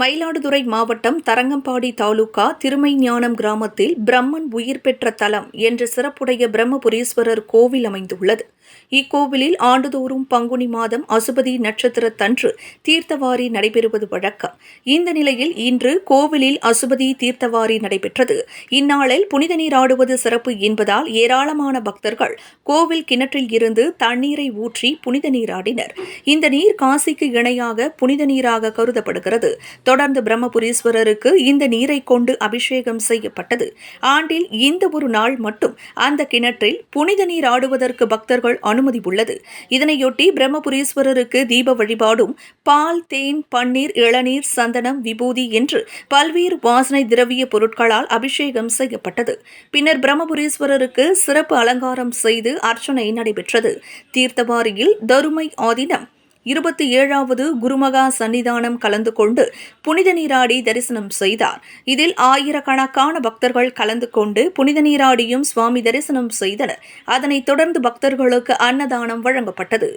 மயிலாடுதுறை மாவட்டம் தரங்கம்பாடி தாலுகா திருமைஞானம் கிராமத்தில் பிரம்மன் உயிர் பெற்ற தலம் என்ற சிறப்புடைய பிரம்மபுரீஸ்வரர் கோவில் அமைந்துள்ளது. இக்கோவிலில் ஆண்டுதோறும் பங்குனி மாதம் அசுபதி நட்சத்திரத்தன்று தீர்த்தவாரி நடைபெறுவது வழக்கம். இந்த நிலையில் இன்று கோவிலில் அசுபதி தீர்த்தவாரி நடைபெற்றது. இந்நாளில் புனித நீராடுவது சிறப்பு என்பதால் ஏராளமான பக்தர்கள் கோவில் கிணற்றில் இருந்து தண்ணீரை ஊற்றி புனித நீராடினர் இந்த நீர் காசிக்கு இணையாக புனித நீராக கருதப்படுகிறது. தொடர்ந்து பிரம்மபுரீஸ்வரருக்கு இந்த நீரை கொண்டு அபிஷேகம் செய்யப்பட்டது. ஆண்டில் இந்த ஒரு நாள் மட்டும் அந்த கிணற்றில் புனித நீர் ஆடுவதற்கு பக்தர்கள் அனுமதி உள்ளது. இதனையொட்டி பிரம்மபுரீஸ்வரருக்கு தீப வழிபாடும் பால் தேன் பன்னீர் இளநீர் சந்தனம் விபூதி என்று பல்வேறு வாசனை திரவிய பொருட்களால் அபிஷேகம் செய்யப்பட்டது. பின்னர் பிரம்மபுரீஸ்வரருக்கு சிறப்பு அலங்காரம் செய்து அர்ச்சனை நடைபெற்றது. தீர்த்தவாரியில் தருமை ஆதினம். இருபத்தி ஏழாவது குருமகா சன்னிதானம் கலந்து கொண்டு புனித நீராடி தரிசனம் செய்தார். இதில் ஆயிரக்கணக்கான பக்தர்கள் கலந்து கொண்டு புனித நீராடியும் சுவாமி தரிசனம் செய்தனர். அதனைத் தொடர்ந்து பக்தர்களுக்கு அன்னதானம் வழங்கப்பட்டது.